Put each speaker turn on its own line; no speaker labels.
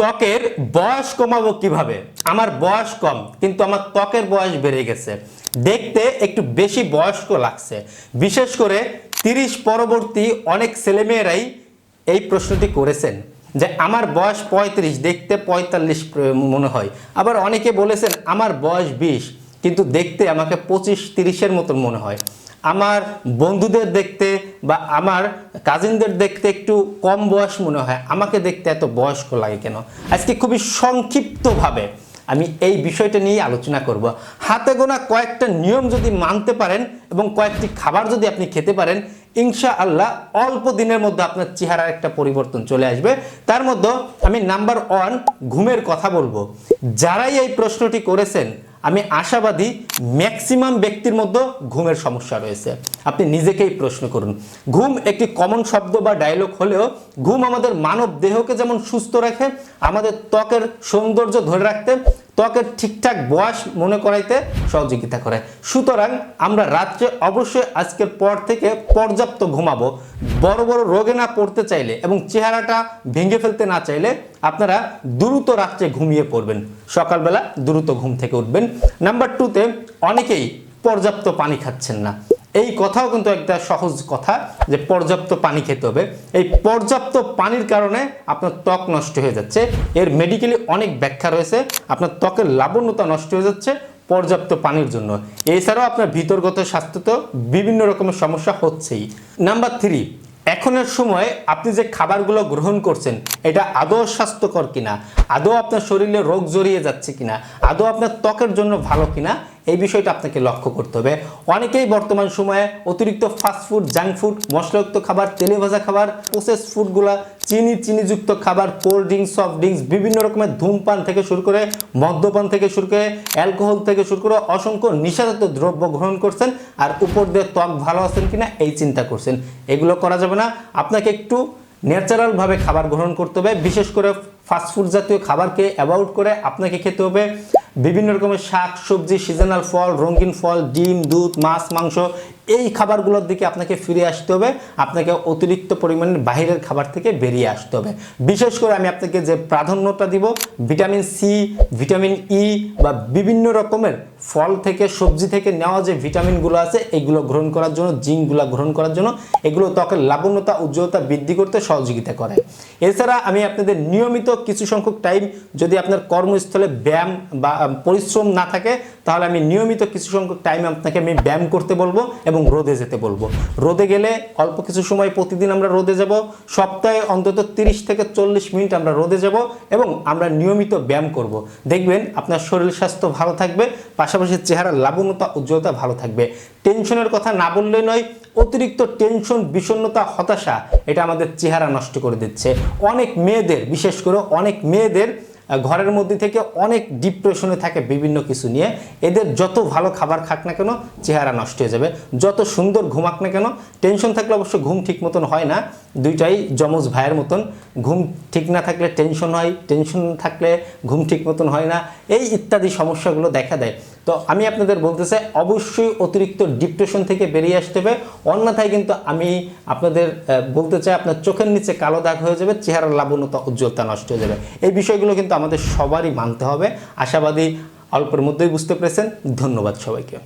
ত্বকের বয়স কমাবো কীভাবে? আমার বয়স কম, কিন্তু আমার ত্বকের বয়স বেড়ে গেছে। দেখতে একটু বেশি বয়স্ক লাগছে। বিশেষ করে তিরিশ পরবর্তী অনেক ছেলেমেয়েরাই এই প্রশ্নটি করেছেন যে, আমার বয়স পঁয়ত্রিশ, দেখতে পঁয়তাল্লিশ মনে হয়। আবার অনেকে বলেছেন, আমার বয়স বিশ, কিন্তু দেখতে আমাকে পঁচিশ তিরিশের মতন মনে হয়। আমার বন্ধুদের দেখতে বা আমার কাজিনদের দেখতে একটু কম বয়স মনে হয়। আমাকে দেখতে এত বয়স্ক লাগে কেন? আজকে খুবই সংক্ষিপ্তভাবে আমি এই বিষয়টা নিয়ে আলোচনা করব। হাতে গোনা কয়েকটা নিয়ম যদি মানতে পারেন এবং কয়েকটি খাবার যদি আপনি খেতে পারেন ইনশা আল্লাহ অল্প দিনের মধ্যে আপনার চেহারার একটা পরিবর্তন চলে আসবে। তার মধ্যে আমি নাম্বার ওয়ান ঘুমের কথা বলব। যারাই এই প্রশ্নটি করেছেন আমি আশাবাদী ম্যাক্সিমাম ব্যক্তির মধ্যে ঘুমের সমস্যা রয়েছে। আপনি নিজেকেই প্রশ্ন করুন। ঘুম একটি কমন শব্দ বা ডায়লগ হলেও ঘুম আমাদের মানব দেহকে যেমন সুস্থ রাখে, আমাদের ত্বকের সৌন্দর্য ধরে রাখতে, ত্বকের ঠিকঠাক বয়স মনে করাইতে সহযোগিতা করে। সুতরাং আমরা রাত্রে অবশ্যই আজকের পর থেকে পর্যাপ্ত ঘুমাবো। বড় বড় রোগে না পড়তে চাইলে এবং চেহারাটা ভেঙে ফেলতে না চাইলে আপনারা দ্রুত রাত্রে ঘুমিয়ে পড়বেন। সকালবেলা দ্রুত ঘুম থেকে উঠবেন। নাম্বার টুতে অনেকেই পর্যাপ্ত পানি খাচ্ছেন না। এই কথাও কিন্তু একটা সহজ কথা যে পর্যাপ্ত পানি খেতে হবে। এই পর্যাপ্ত পানির কারণে আপনার ত্বক নষ্ট হয়ে যাচ্ছে। এর মেডিকেলি অনেক ব্যাখ্যা রয়েছে। আপনার ত্বকের লাবণ্যতা নষ্ট হয়ে যাচ্ছে পর্যাপ্ত পানির জন্য। এছাড়াও আপনার ভিতরগত স্বাস্থ্য তো বিভিন্ন রকমের সমস্যা হচ্ছেই। নাম্বার থ্রি এখনের সময় আপনি যে খাবারগুলো গ্রহণ করছেন, এটা আদৌ স্বাস্থ্যকর কিনা? আদৌ আপনার শরীরে রোগ জড়িয়ে যাচ্ছে কিনা? আদৌ আপনার ত্বকের জন্য ভালো কিনা? এই বিষয়টা আপনাকে লক্ষ্য করতে হবে। অনেকেই বর্তমান সময়ে অতিরিক্ত ফাস্টফুড জাঙ্ক ফুড মশলাযুক্ত খাবার, তেলে ভাজা খাবার প্রসেস ফুডগুলা চিনি, চিনিযুক্ত খাবার কোল্ড ড্রিঙ্কস সফট ড্রিঙ্কস বিভিন্ন রকমের ধূমপান থেকে শুরু করে, মদ্যপান থেকে শুরু করে অ্যালকোহল থেকে শুরু করে অসংখ্য নিশাজাত দ্রব্য গ্রহণ করছেন আর উপর দিয়ে ত্বক ভালো আছেন কিনা এই চিন্তা করছেন। এগুলো করা যাবে না। আপনাকে একটু ন্যাচারালভাবে খাবার গ্রহণ করতে হবে। বিশেষ করে ফাস্টফুড জাতীয় খাবারকে অ্যাভয়েড করে আপনাকে খেতে হবে। বিভিন্ন রকমের শাক সবজি সিজনাল ফল রঙিন ফল ডিম দুধ মাছ মাংস এই খাবারগুলোর দিকে আপনাকে ফিরে আসতে হবে। আপনাকে অতিরিক্ত পরিমাণের বাইরের খাবার থেকে বেরিয়ে আসতে হবে। বিশেষ করে আমি আপনাকে যে প্রাধান্যটা দিব, ভিটামিন সি, ভিটামিন ই বা বিভিন্ন রকমের ফল থেকে, সবজি থেকে নেওয়া যে ভিটামিনগুলো আছে, এগুলো গ্রহণ করার জন্য, জিঙ্কগুলো গ্রহণ করার জন্য, এগুলো ত্বকের লাবণ্যতা, উজ্জ্বলতা বৃদ্ধি করতে সহযোগিতা করে। এছাড়া আমি আপনাদের নিয়মিত কিছু সংখ্যক টাইম যদি আপনার কর্মস্থলে ব্যায়াম বা পরিশ্রম না থাকে, তাহলে আমি নিয়মিত কিছু সংখ্যক টাইম আপনাকে আমি ব্যায়াম করতে বলব এবং রোদে যেতে বলব। রোদে গেলে অল্প কিছু সময় প্রতিদিন আমরা রোদে যাব, সপ্তাহে অন্তত তিরিশ থেকে চল্লিশ মিনিট আমরা রোদে যাব এবং আমরা নিয়মিত ব্যায়াম করব। দেখবেন আপনার শরীর স্বাস্থ্য ভালো থাকবে, পাশাপাশি চেহারার লাবণ্যতা উজ্জ্বলতা ভালো থাকবে। টেনশনের কথা না বললে নয়, অতিরিক্ত টেনশন, বিষণ্ণতা, হতাশা, এটা আমাদের চেহারা নষ্ট করে দিচ্ছে। অনেক মেয়েদের, বিশেষ করে অনেক মেয়েদের ঘরের মধ্যে থেকে অনেক ডিপ্রেশনে থাকে বিভিন্ন কিছু নিয়ে। এদের যত ভালো খাবার খাক না কেন চেহারা নষ্ট হয়ে যাবে। যত সুন্দর ঘুমাক না কেন টেনশন থাকলে অবশ্য ঘুম ঠিক মতন হয় না। দুইটাই যমজ ভাইয়ের মতন। ঘুম ঠিক না থাকলে টেনশন হয় টেনশন থাকলে ঘুম ঠিক মতন হয় না। এই ইত্যাদি সমস্যাগুলো দেখা দেয়। তো আমি আপনাদের বলতে চাই অবশ্যই অতিরিক্ত ডিপ্রেশন থেকে বেরিয়ে আসতে হবে। অন্যথায় কিন্তু আমি আপনাদের বলতে চাই, আপনার চোখের নিচে কালো দাগ হয়ে যাবে, চেহারার লাবণ্যতা, উজ্জ্বলতা নষ্ট হয়ে যাবে। এই বিষয়গুলো কিন্তু আমাদের সবারই মানতে হবে। আশাবাদী অল্পের মধ্যেই বুঝতে পেরেছেন। ধন্যবাদ সবাইকে।